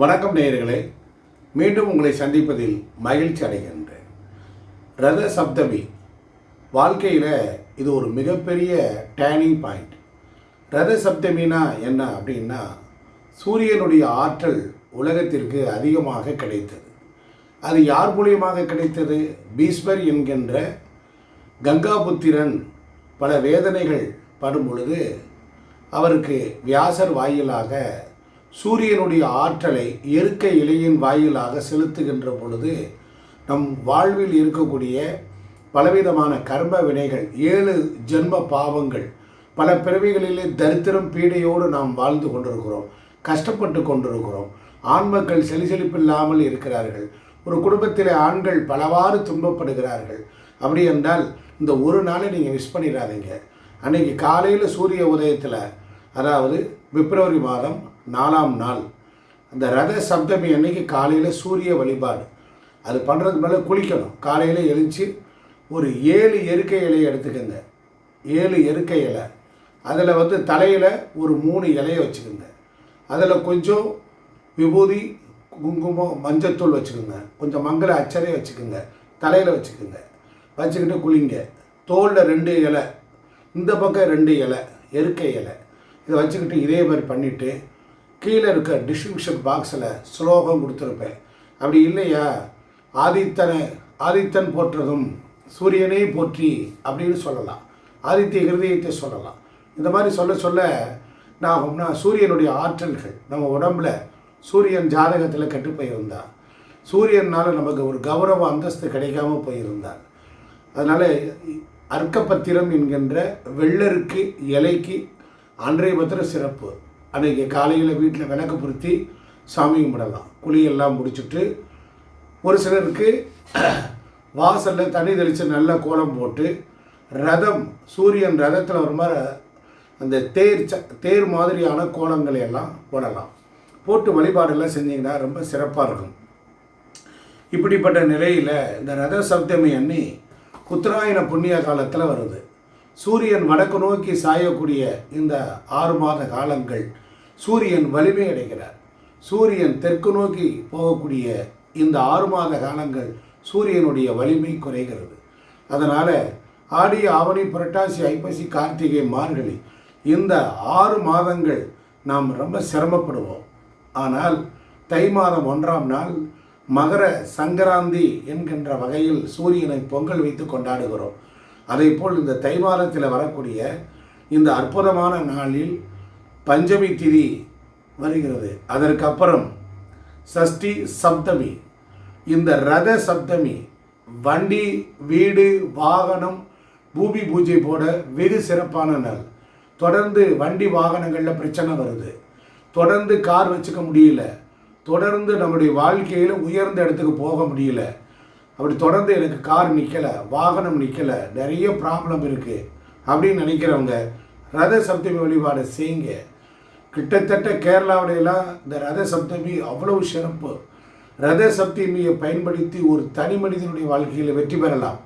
வணக்கம் நேயர்களே மீண்டும் உங்களை சந்திப்பதில் மகிழ்ச்சி அடைகின்றேன். ரத சப்தமி. வாழ்க்கையில் இது ஒரு மிகப்பெரிய டேர்னிங் பாயிண்ட் ரத சப்தமினா என்ன அப்படின்னா சூரியனுடைய ஆற்றல் உலகத்திற்கு அதிகமாக கிடைத்தது. அது யார் மூலியமாக கிடைத்தது? பீஸ்வர் என்கின்ற கங்காபுத்திரன் பல வேதனைகள் படும் பொழுது அவருக்கு வியாசர் வாயிலாக சூரியனுடைய ஆற்றலை இயற்கை இலையின் வாயிலாக செலுத்துகின்ற பொழுது நம் வாழ்வில் இருக்கக்கூடிய பலவிதமான கர்ம வினைகள் ஏழு ஜென்ம பாவங்கள் பல பிறவிகளிலே தரித்திரம் பீடையோடு நாம் வாழ்ந்து கொண்டிருக்கிறோம் கஷ்டப்பட்டு கொண்டிருக்கிறோம். ஆண்மக்கள் செலிசெலிப்பில்லாமல் இருக்கிறார்கள். ஒரு குடும்பத்தில் ஆண்கள் பலவாறு துன்பப்படுகிறார்கள். அப்படி என்றால் இந்த ஒரு நாளை நீங்கள் மிஸ் பண்ணிடாதீங்க. அன்னைக்கு காலையில் சூரிய உதயத்தில் அதாவது பிப்ரவரி மாதம் நாலாம் நாள். அந்த ரத சப்தமி அன்னைக்கு காலையில் சூரிய வழிபாடு. அது பண்ணுறதுக்கு மேலே குளிக்கணும். காலையில் எழுந்துச்சு ஒரு ஏழு எருக்கை இலையை எடுத்துக்கோங்க. ஏழு எருக்கை இலை. அதில் வந்து தலையில் ஒரு மூணு இலையை வச்சுக்கோங்க. அதில் கொஞ்சம் விபூதி குங்குமம் மஞ்சத்தூள் வச்சுக்கோங்க. கொஞ்சம் மங்கள அச்சரை வச்சுக்கோங்க. தலையில் வச்சுக்கோங்க. வச்சுக்கிட்டு குளிங்க. தோலில் ரெண்டு இலை. இந்த பக்கம் ரெண்டு இலை. எருக்கை இலை. இதை வச்சுக்கிட்டு இதே மாதிரி பண்ணிவிட்டு கீழே இருக்க டிஸ்ட்ரிபியூஷன் பாக்ஸில் ஸ்லோகம் கொடுத்துருப்பேன். அப்படி இல்லையா? ஆதித்தனை ஆதித்தன் போற்றதும் சூரியனை போற்றி அப்படின்னு சொல்லலாம். ஆதித்ய ஹிருதயத்தை சொல்லலாம். இந்த மாதிரி சொல்ல சொல்ல நான் ஆகும்னா சூரியனுடைய ஆற்றல்கள் நம்ம உடம்புல சூரியன் ஜாதகத்தில் கெட்டு போயிருந்தா சூரியனால் நமக்கு ஒரு கௌரவ அந்தஸ்து கிடைக்காம போயிருந்தார் அதனால் அர்க்கப்பத்திரம் என்கின்ற வெள்ளருக்கு இலைக்கு அன்றைய பத்திரம் சிறப்பு. அன்றைக்கி காலையில் வீட்டில் விளக்கு பொருத்தி சாமி கும்பிடலாம். குழியெல்லாம் முடிச்சுட்டு ஒரு சிலருக்கு வாசலில் தண்ணி தெளித்து நல்ல கோலம் போட்டு ரதம் சூரியன் ரதத்தில் ஒரு மாதிரி அந்த தேர் ச தேர் மாதிரியான கோலங்களை எல்லாம் போடலாம். போட்டு வழிபாடெல்லாம் செஞ்சிங்கன்னா ரொம்ப சிறப்பாக இருக்கும். இப்படிப்பட்ட நிலையில் இந்த ரத சப்தமி அன்னி உத்தராயண புண்ணிய காலத்தில் வருது. சூரியன் வடக்கு நோக்கி சாயக்கூடிய இந்த ஆறு மாத காலங்கள் சூரியன் வலிமை அடைகிறார். சூரியன் தெற்கு நோக்கி போகக்கூடிய இந்த ஆறு மாத காலங்கள் சூரியனுடைய வலிமை குறைகிறது. அதனால் ஆடி ஆவணி புரட்டாசி ஐப்பசி கார்த்திகை மார்கழி இந்த ஆறு மாதங்கள் நாம் ரொம்ப சிரமப்படுவோம். ஆனால் தை மாதம் ஒன்றாம் நாள் மகர சங்கராந்தி என்கின்ற வகையில் சூரியனை பொங்கல் வைத்து கொண்டாடுகிறோம். அதே போல் இந்த தை மாதத்தில் வரக்கூடிய இந்த அற்புதமான நாளில் பஞ்சமி திதி வருகிறது. அதற்கப்புறம் சஷ்டி சப்தமி. இந்த ரத சப்தமி வண்டி வீடு வாகனம் பூமி பூஜை போட வெகு சிறப்பான நாள். தொடர்ந்து வண்டி வாகனங்களில் பிரச்சனை வருது. தொடர்ந்து கார் வச்சுக்க முடியல. தொடர்ந்து நம்முடைய வாழ்க்கையில் உயர்ந்த இடத்துக்கு போக முடியல. அப்படி தொடர்ந்து எனக்கு கார் நிற்கலை வாகனம் நிற்கலை நிறைய ப்ராப்ளம் இருக்குது அப்படின்னு நினைக்கிறவங்க ரத சப்தமி வழிபாடு செய்யுங்க. கிட்டத்தட்ட கேரளாவிலையெல்லாம் இந்த ரத சப்தமி அவ்வளவு சிறப்பு. ரத சப்தமியை பயன்படுத்தி ஒரு தனி மனிதனுடைய வாழ்க்கையில் வெற்றி பெறலாம்.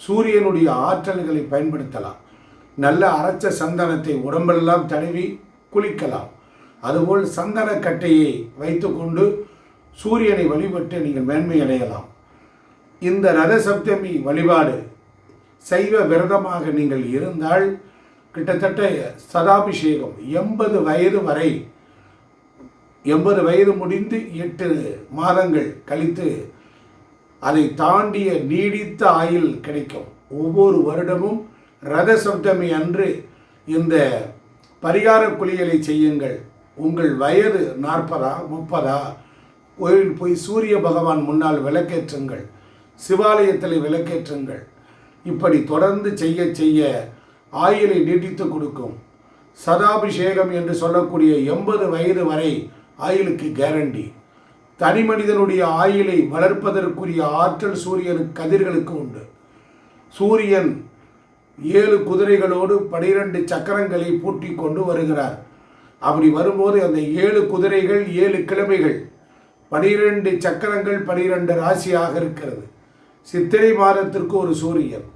சூரியனுடைய ஆற்றல்களை பயன்படுத்தலாம். நல்ல அரைச்ச சந்தனத்தை உடம்பெல்லாம் தடவி குளிக்கலாம். அதுபோல் சந்தன கட்டையை வைத்துக்கொண்டு சூரியனை வழிபட்டு நீங்கள் மேன்மை அடையலாம். இந்த ரத சப்தமி வழிபாடு சைவ விரதமாக நீங்கள் இருந்தால் கிட்டத்தட்ட சதாபிஷேகம் எண்பது வயது வரை எண்பது வயது முடிந்து எட்டு மாதங்கள் கழித்து அதை தாண்டிய நீடித்த ஆயுள் கிடைக்கும். ஒவ்வொரு வருடமும் ரத சப்தமி அன்று இந்த பரிகார குளியலை செய்யுங்கள். உங்கள் வயது நாற்பதா முப்பதா கோயில் போய் சூரிய பகவான் முன்னால் விளக்கேற்றுங்கள். சிவாலயத்தில் விளக்கேற்றுங்கள். இப்படி தொடர்ந்து செய்ய செய்ய ஆயுளை நீட்டித்து கொடுக்கும். சதாபிஷேகம் என்று சொல்லக்கூடிய எண்பது வயது வரை ஆயுளுக்கு கேரண்டி தனி மனிதனுடைய ஆயுளை வளர்ப்பதற்குரிய ஆற்றல் சூரியனுக்கு கதிர்களுக்கு உண்டு. சூரியன் ஏழு குதிரைகளோடு பனிரெண்டு சக்கரங்களை பூட்டி கொண்டு வருகிறார். அப்படி வரும்போது அந்த ஏழு குதிரைகள் ஏழு கிழமைகள் பனிரெண்டு சக்கரங்கள் பனிரெண்டு ராசியாக இருக்கிறது. சித்திரை மாதத்திற்கு ஒரு சூரியன்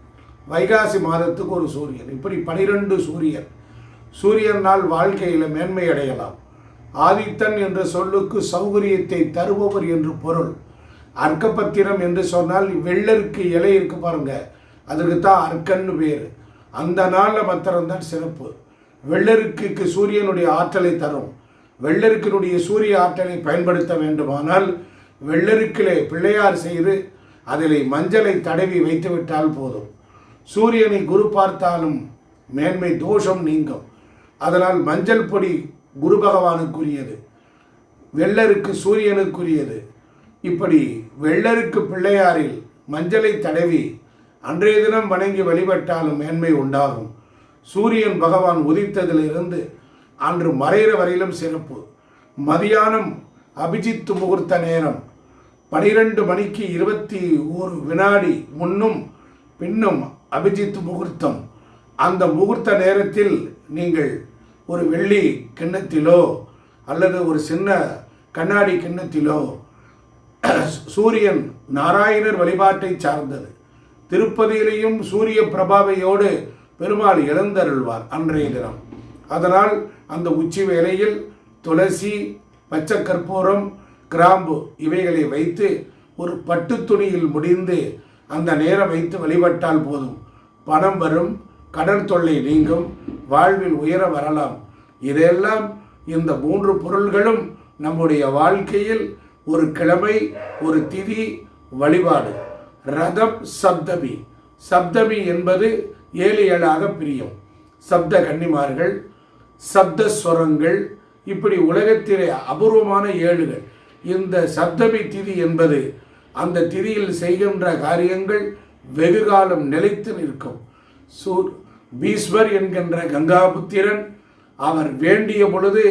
வைகாசி மாதத்துக்கு ஒரு சூரியன் இப்படி பனிரெண்டு சூரியன். சூரியனால் வாழ்க்கையில் மேன்மை அடையலாம். ஆதித்தன் என்ற சொல்லுக்கு சௌகரியத்தை தருபவர் என்று பொருள். அர்க்கபத்திரம் என்று சொன்னால் வெள்ளருக்கு இலை இருக்கு பாருங்க அதுக்கு தான் அர்க்கன்னு பேர். அந்த நாளில் மாத்திரம்தான் சிறப்பு. வெள்ளருக்கு சூரியனுடைய ஆற்றலை தரும். வெள்ளருக்கினுடைய சூரிய ஆற்றலை பயன்படுத்த வேண்டுமானால் வெள்ளருக்கிலே பிள்ளையார் செய்து அதில் மஞ்சளை தடவி வைத்துவிட்டால் போதும். சூரியனை குரு பார்த்தாலும் மேன்மை தோஷம் நீங்கும். அதனால் மஞ்சள் பொடி குரு பகவானுக்குரியது. வெள்ளருக்கு சூரியனுக்குரியது. இப்படி வெள்ளருக்கு பிள்ளையாரில் மஞ்சளை தடவி அன்றைய தினம் வணங்கி வழிபட்டாலும் மேன்மை உண்டாகும். சூரியன் பகவான் உதித்ததிலிருந்து அன்று மறைகிற வரையிலும் சிறப்பு. மதியானம் அபிஜித்து முகூர்த்த நேரம். பனிரெண்டு மணிக்கு இருபத்தி ஒரு வினாடி முன்னும் பின்னும் அபிஜித் முகூர்த்தம். அந்த முகூர்த்த நேரத்தில் நீங்கள் ஒரு வெள்ளி கிண்ணத்திலோ அல்லது ஒரு சின்ன கண்ணாடி கிண்ணத்திலோ சூரியன் நாராயணர் வழிபாட்டை சார்ந்தது. திருப்பதியிலையும் சூரிய பிரபாவையோடு பெருமாள் இழந்தருள்வார் அன்றைய தினம். அதனால் அந்த உச்சி வேளையில் துளசி பச்சை கற்பூரம் கிராம்பு இவைகளை வைத்து ஒரு பட்டு துணியில் முடிந்து அந்த நேரம் வைத்து வழிபட்டால் போதும். பணம் வரும் கடன் தொல்லை நீங்கும் வாழ்வில் உயர வரலாம். இதெல்லாம் இந்த மூன்று பொருள்களும் நம்முடைய வாழ்க்கையில் ஒரு கிழமை ஒரு திதி வழிபாடு. ரதம் சப்தமி. சப்தமி என்பது ஏழு ஏழாக பிரியும். சப்த கன்னிமார்கள் சப்த ஸ்வரங்கள் இப்படி உலகத்திலே அபூர்வமான ஏழுகள். இந்த சப்தமி திதி என்பது அந்த திதியில் செய்கின்ற காரியங்கள் வெகு காலம் நிலைத்து நிற்கும். சூர் பீஸ்வர் என்கின்ற கங்காபுத்திரன் அவர் வேண்டிய பொழுது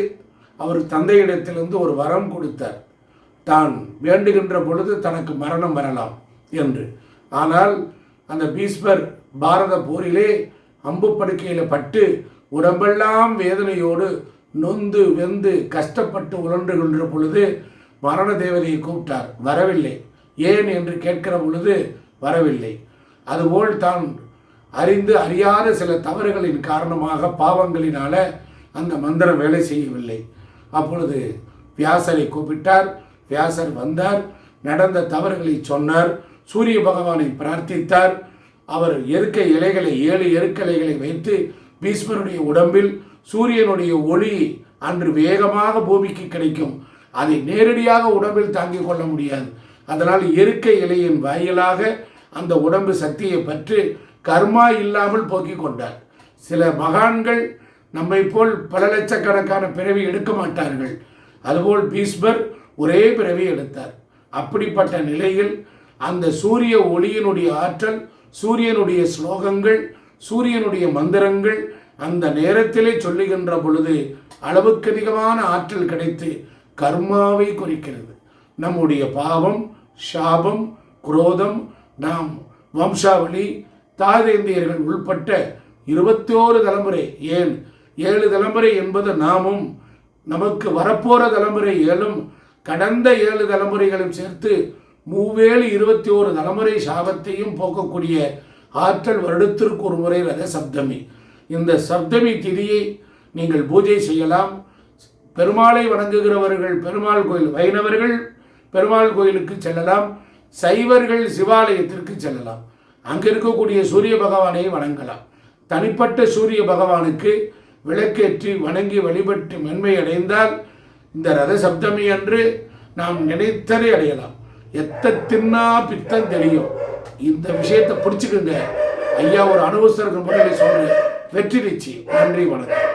அவர் தந்தையிடத்திலிருந்து ஒரு வரம் கொடுத்தார். தான் வேண்டுகின்ற பொழுது தனக்கு மரணம் வரலாம் என்று. ஆனால் அந்த பீஸ்வர் பாரத போரிலே அம்பு படுக்கையில் பட்டு உடம்பெல்லாம் வேதனையோடு நொந்து வெந்து கஷ்டப்பட்டு உழன்றுகின்ற பொழுது மரண தேவதையை கூப்பிட்டார். வரவில்லை. ஏன்? என்று கேட்கிற பொழுது வரவில்லை. அதுபோல் தான் அறிந்து அறியாத சில தவறுகளின் காரணமாக பாவங்களினால அந்த மந்திரம் வேலை செய்யவில்லை. அப்பொழுது வியாசரை கூப்பிட்டார். வியாசர் வந்தார். நடந்த தவறுகளை சொன்னார். சூரிய பகவானை பிரார்த்தித்தார். அவர் எருக்க இலைகளை ஏழு எருக்கலைகளை வைத்து பீஷ்மருடைய உடம்பில் சூரியனுடைய ஒளி அன்று வேகமாக பூமிக்கு கிடைக்கும். அதை நேரடியாக உடம்பில் தாங்கிக் கொள்ள முடியாது. அதனால் எருக்க இலையின் வாயிலாக அந்த உடம்பு சக்தியை பற்றி கர்மா இல்லாமல் போக்கிக் கொண்டார். சில மகான்கள் நம்மை போல் பல லட்சக்கணக்கான பிறவி எடுக்க மாட்டார்கள். அதுபோல் பீஸ்பர் ஒரே பிறவி எடுத்தார். அப்படிப்பட்ட நிலையில் அந்த சூரிய ஒளியினுடைய ஆற்றல் சூரியனுடைய ஸ்லோகங்கள் சூரியனுடைய மந்திரங்கள் அந்த நேரத்திலே சொல்லுகின்ற பொழுது அளவுக்கு அதிகமான ஆற்றல் கிடைத்து கர்மாவை குறிக்கிறது. நம்முடைய பாவம் சாபம் குரோதம் நாம் வம்சாவளி தாதேந்தியர்கள் உள்பட்ட இருபத்தோரு தலைமுறை ஏன்? ஏழு தலைமுறை என்பது நாமும் நமக்கு வரப்போகிற தலைமுறை ஏழும் கடந்த ஏழு தலைமுறைகளும் சேர்த்து மூவேழு இருபத்தி ஓரு தலைமுறை சாபத்தையும் போக்கக்கூடிய ஆற்றல் வருடத்திற்கு ஒரு முறை ரத சப்தமி. இந்த சப்தமி திதியை நீங்கள் பூஜை செய்யலாம். பெருமாளை வணங்குகிறவர்கள் பெருமாள் கோயில் வைணவர்கள் பெருமாள் கோயிலுக்கு செல்லலாம் சைவர்கள் சிவாலயத்திற்கு செல்லலாம். அங்கே இருக்கக்கூடிய சூரிய பகவானை வணங்கலாம். தனிப்பட்ட சூரிய பகவானுக்கு விளக்கேற்றி வணங்கி வழிபட்டு மென்மை அடைந்தால் இந்த ரத சப்தமி அன்று நாம் நினைத்ததை அடையலாம். எத்த தின்னா பித்தம் தெரியும். இந்த விஷயத்தை பிடிச்சிக்குங்க. ஐயா ஒரு அனுபவஸ்தர்கள் முன்னாடி சொல்றேன் வெற்றி நிச்சயம். நன்றி வணக்கம்.